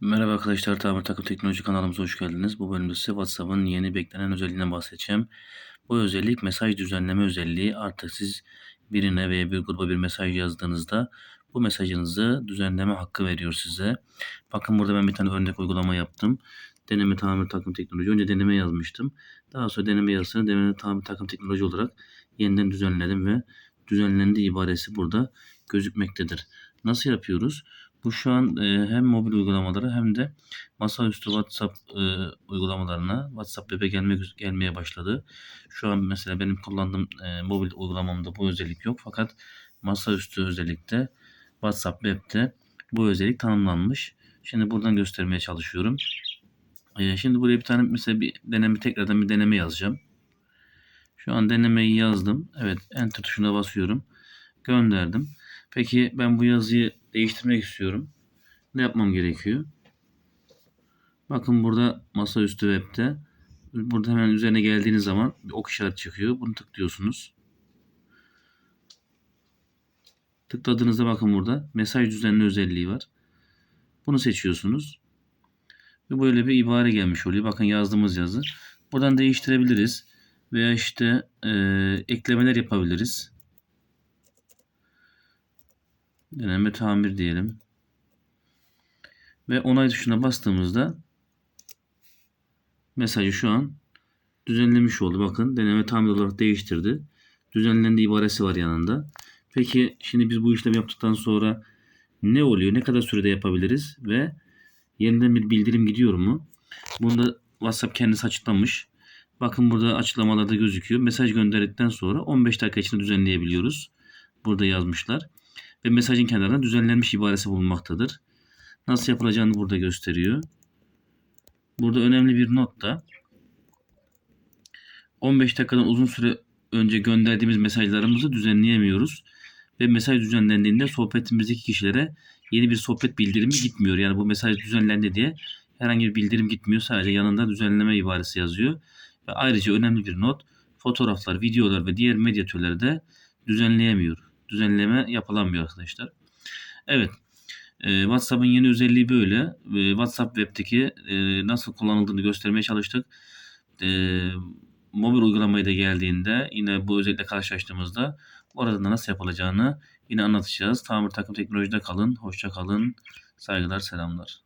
Merhaba arkadaşlar, Tamir Takım Teknoloji kanalımıza hoş geldiniz. Bu bölümde size WhatsApp'ın yeni beklenen özelliğinden bahsedeceğim. Bu özellik mesaj düzenleme özelliği. Artık siz birine veya bir gruba bir mesaj yazdığınızda bu mesajınızı düzenleme hakkı veriyor size. Bakın burada ben bir tane örnek uygulama yaptım. Deneme tamir takım teknoloji. Önce deneme yazmıştım. Daha sonra deneme yazısını deneme tamir takım teknoloji olarak yeniden düzenledim ve düzenlendi ibaresi burada gözükmektedir. Nasıl yapıyoruz? Bu şu an e, hem mobil uygulamaları hem de masaüstü WhatsApp e, uygulamalarına WhatsApp web'e gelmek gelmeye başladı. Şu an mesela benim kullandığım e, mobil uygulamamda bu özellik yok fakat masaüstü özellikte WhatsApp web'te bu özellik tanımlanmış. Şimdi buradan göstermeye çalışıyorum. E, şimdi buraya bir tane mesela bir deneme tekrardan bir deneme yazacağım. Şu an denemeyi yazdım. Evet enter tuşuna basıyorum. Gönderdim. Peki ben bu yazıyı değiştirmek istiyorum. Ne yapmam gerekiyor? Bakın burada masaüstü web'te burada hemen üzerine geldiğiniz zaman bir ok işareti çıkıyor. Bunu tıklıyorsunuz. Tıkladığınızda bakın burada mesaj düzenli özelliği var. Bunu seçiyorsunuz. Ve böyle bir ibare gelmiş oluyor. Bakın yazdığımız yazı. Buradan değiştirebiliriz. Veya işte e, eklemeler yapabiliriz. Deneme tamir diyelim. Ve onay tuşuna bastığımızda mesajı şu an düzenlemiş oldu. Bakın deneme tamir olarak değiştirdi. Düzenlendi ibaresi var yanında. Peki şimdi biz bu işlemi yaptıktan sonra ne oluyor? Ne kadar sürede yapabiliriz? Ve yeniden bir bildirim gidiyor mu? Bunda WhatsApp kendisi açıklamış. Bakın burada açıklamalarda gözüküyor. Mesaj gönderdikten sonra 15 dakika içinde düzenleyebiliyoruz. Burada yazmışlar. Ve mesajın kenarında düzenlenmiş ibaresi bulunmaktadır. Nasıl yapılacağını burada gösteriyor. Burada önemli bir not da 15 dakikadan uzun süre önce gönderdiğimiz mesajlarımızı düzenleyemiyoruz. Ve mesaj düzenlendiğinde sohbetimizdeki kişilere yeni bir sohbet bildirimi gitmiyor. Yani bu mesaj düzenlendi diye herhangi bir bildirim gitmiyor. Sadece yanında düzenleme ibaresi yazıyor. Ve ayrıca önemli bir not fotoğraflar, videolar ve diğer medya türleri de düzenleyemiyor. Düzenleme yapılamıyor arkadaşlar. Evet. E, WhatsApp'ın yeni özelliği böyle. E, WhatsApp web'teki e, nasıl kullanıldığını göstermeye çalıştık. Mobil uygulamayı da geldiğinde yine bu özellikle karşılaştığımızda orada da nasıl yapılacağını yine anlatacağız. Tamir takım teknolojide kalın. Hoşça kalın. Saygılar, selamlar.